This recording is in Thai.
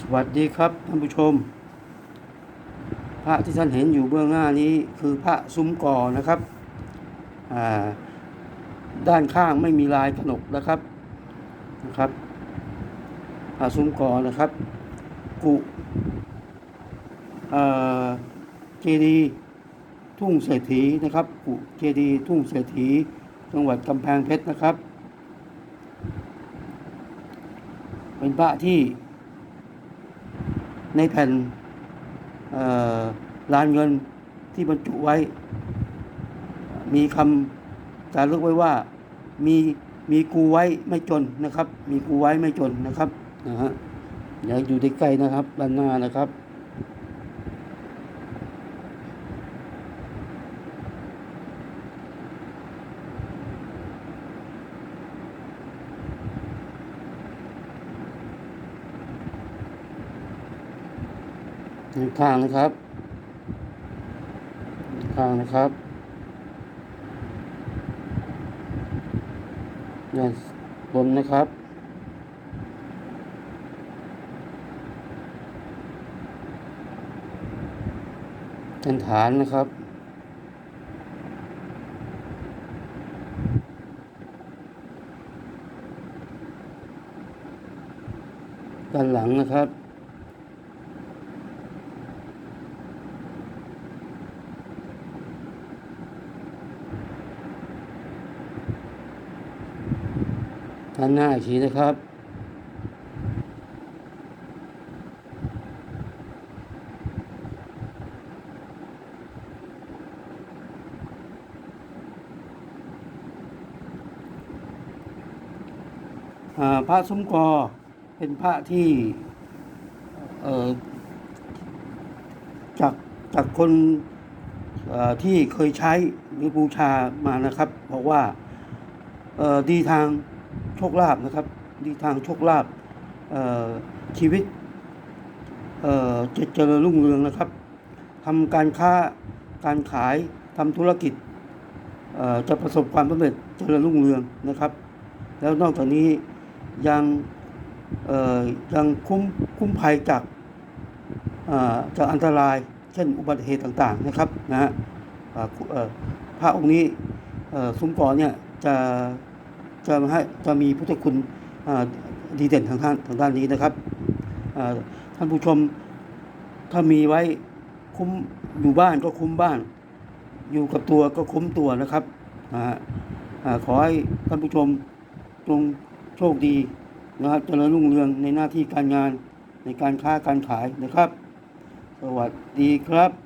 สวัสดีครับท่านผู้ชม พระที่ท่านเห็นอยู่เบื้องหน้านี้คือพระซุ้มก่อนะครับ ด้านข้างไม่มีลายขนกนะครับนะครับพระซุ้มก่อนะครับ กุเจดีทุ่งเศรษฐีนะครับกุเจดีทุ่งเศรษฐีจังหวัดกำแพงเพชรนะครับ เป็นพระที่ ในแผ่นลานเงินที่บรรจุไว้ มีคำจารึกไว้ว่ามีมีกูไว้ไม่จนนะครับ มีกูไว้ไม่จนนะครับนะฮะเดี๋ยวอยู่ใกล้ๆนะครับด้านหน้านะครับ ข้างนะครับข้างนะครับด้านบนนะครับด้านฐานนะครับด้านหลังนะครับ ด้านหน้าอีกทีนะครับ พระซุ้มกอเป็นพระที่จากจากคนที่เคยใช้หรือบูชามานะครับ บอกว่าดีทาง โชคลาภนะครับดีทางโชคลาภชีวิตเจะเจริญรุ่งเรืองนะครับทำการค้าการขายทำธุรกิจจะประสบความสำเร็จเจริญรุ่งเรืองนะครับ แล้วนอกจากนี้ยังยังคุ้มคุ้มภัยจากจากอันตรายเช่นอุบัติเหตุต่างๆนะครับนะฮะพระองค์นี้เอ่อซุ้มก่อเนี่ยจะ จะให้จะมีพุทธคุณดีเด่นทางด้านทางด้านนี้นะครับท่านผู้ชมถ้ามีไว้คุ้มอยู่บ้านก็คุ้มบ้าน อยู่กับตัวก็คุ้มตัวนะครับนะฮะอ่าขอให้ท่านผู้ชมจงโชคดีนะครับเจริญรุ่งเรืองในหน้าที่การงานในการค้าการขายนะครับ สวัสดีครับ